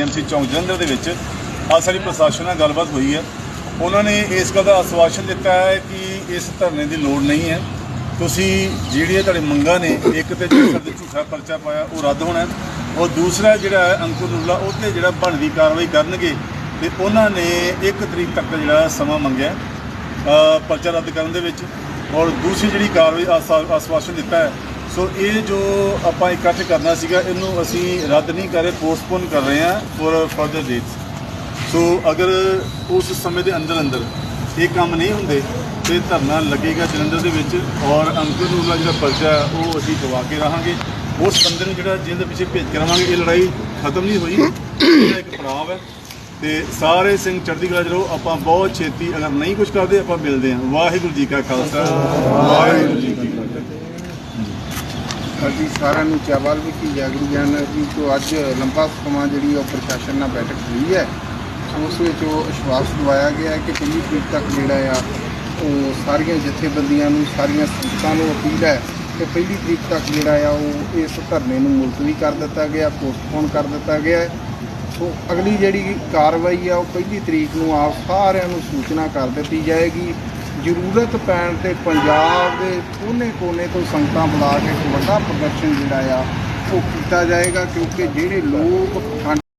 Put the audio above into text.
MC ਚੌਂਕ ਜਲੰਧਰ ਦੇ ਵਿੱਚ ਅੱਜ ਸਾਡੀ ਪ੍ਰਸ਼ਾਸਨ ਨਾਲ ਗੱਲਬਾਤ ਹੋਈ ਹੈ। ਉਹਨਾਂ ਨੇ ਇਸ ਗੱਲ ਦਾ ਆਸ਼ਵਾਸਨ ਦਿੱਤਾ ਹੈ ਕਿ ਇਸ ਧਰਨੇ ਦੀ ਲੋੜ ਨਹੀਂ ਹੈ। ਤੁਸੀਂ ਜਿਹੜੀਆਂ ਤੁਹਾਡੇ ਮੰਗਾਂ ਨੇ, ਇੱਕ ਤੇ ਜਿਹੜਾ ਸਾਡੇ ਝੂਠਾ ਪਰਚਾ ਪਾਇਆ, ਉਹ ਰੱਦ ਹੋਣਾ ਔਰ ਦੂਸਰਾ ਜਿਹੜਾ ਹੈ, ਅੰਕੁਰ ਨੂਰਲਾ ਉਹ ਤੇ ਜਿਹੜਾ ਬਣਦੀ ਕਾਰਵਾਈ ਕਰਨਗੇ, ਤੇ ਉਹਨਾਂ ਨੇ ਇੱਕ ਤਰੀਕ ਤੱਕ ਜਿਹੜਾ ਸਮਾਂ ਮੰਗਿਆ ਪਰਚਾ ਰੱਦ ਕਰਨ ਦੇ ਵਿੱਚ। ਔਰ ਦੂਸਰੀ ਜਿਹੜੀ ਕਾਰਵਾਈ ਆਸ਼ਵਾਸਨ ਦਿੱਤਾ ਹੈ ਸੋ ਇਹ ਜੋ ਆਪਾਂ ਇਕੱਠ ਕਰਨਾ ਸੀਗਾ, ਇਹਨੂੰ ਅਸੀਂ ਰੱਦ ਨਹੀਂ ਕਰ ਰਹੇ ਪੋਸਟਪੋਨ ਕਰ ਰਹੇ ਹਾਂ ਫॉर ਫਰਦਰ ਡੇਟਸ ਸੋ ਅਗਰ ਉਸ ਸਮੇਂ ਦੇ ਅੰਦਰ ਅੰਦਰ ਇਹ ਕੰਮ ਨਹੀਂ ਹੁੰਦੇ, ਤੇ ਧਰਨਾ ਲੱਗੇਗਾ ਜਲੰਧਰ ਦੇ ਵਿੱਚ ਔਰ ਅੰਕੁਰ ਨੂਰਲਾ ਜਿਹੜਾ ਪਰਚਾ ਹੈ, ਉਹ ਅਸੀਂ ਦਵਾ ਕੇ ਰਹਾਂਗੇ। ਉਸ ਬੰਦੇ ਨੂੰ ਜਿਹੜਾ ਜਿਹਦੇ ਪਿੱਛੇ ਭੇਜ ਕੇ ਇਹ ਲੜਾਈ ਖਤਮ ਨਹੀਂ ਹੋਈ। ਇਹਦਾ ਇੱਕ ਪੜਾਅ ਹੈ। ਤੇ ਸਾਰੇ ਸਿੰਘ ਚੜ੍ਹਦੀ ਕਲਾ 'ਚ ਆਪਾਂ ਬਹੁਤ ਛੇਤੀ ਅਗਰ ਨਹੀਂ ਕੁਝ ਕਰਦੇ, ਆਪਾਂ ਮਿਲਦੇ ਹਾਂ। ਵਾਹਿਗੁਰੂ ਜੀ ਕਾ ਖਾਲਸਾ, ਵਾਹਿਗੁਰੂ ਜੀ ਅਸੀਂ ਸਾਰਿਆਂ ਨੂੰ ਚਾਵਲ ਵੀ ਕੀ ਜਾਗਰੂ ਗਿਆਨ ਜੀ ਤੋਂ ਅੱਜ ਲੰਬਾ ਸਮਾਂ ਜਿਹੜੀ ਉਹ ਪ੍ਰਸ਼ਾਸਨ ਨਾਲ ਬੈਠਕ ਹੋਈ ਹੈ, ਉਸ ਵਿੱਚ ਉਹ ਵਿਸ਼ਵਾਸ ਦਿਵਾਇਆ ਗਿਆ ਕਿ ਪਹਿਲੀ ਤਰੀਕ ਤੱਕ ਜਿਹੜਾ ਆ, ਉਹ ਸਾਰੀਆਂ ਜਥੇਬੰਦੀਆਂ ਨੂੰ, ਸਾਰੀਆਂ ਸੰਸਥਾਵਾਂ ਨੂੰ ਅਪੀਲ ਹੈ ਕਿ ਪਹਿਲੀ ਤਰੀਕ ਤੱਕ ਜਿਹੜਾ ਆ, ਉਹ ਇਸ ਧਰਨੇ ਨੂੰ ਮੁਲਤਵੀ ਕਰ ਦਿੱਤਾ ਗਿਆ, ਪੋਸਟਪੋਨ ਕਰ ਦਿੱਤਾ ਗਿਆ ਸੋ ਅਗਲੀ ਜਿਹੜੀ ਕਾਰਵਾਈ ਆ, ਉਹ ਪਹਿਲੀ ਤਰੀਕ ਨੂੰ ਆਪ ਸਾਰਿਆਂ ਨੂੰ ਸੂਚਨਾ ਕਰ ਦਿੱਤੀ ਜਾਏਗੀ। ਜ਼ਰੂਰਤ ਪੈਣ ਤੇ ਪੰਜਾਬ ਦੇ ਕੋਨੇ-ਕੋਨੇ ਤੋਂ ਸੰਗਤਾਂ ਬੁਲਾ ਕੇ ਇੱਕ ਵੱਡਾ ਪ੍ਰਦਰਸ਼ਨ ਜਿਹੜਾ ਆ, ਉਹ ਕੀਤਾ ਜਾਏਗਾ, ਕਿਉਂਕਿ ਜਿਹੜੇ ਲੋਕ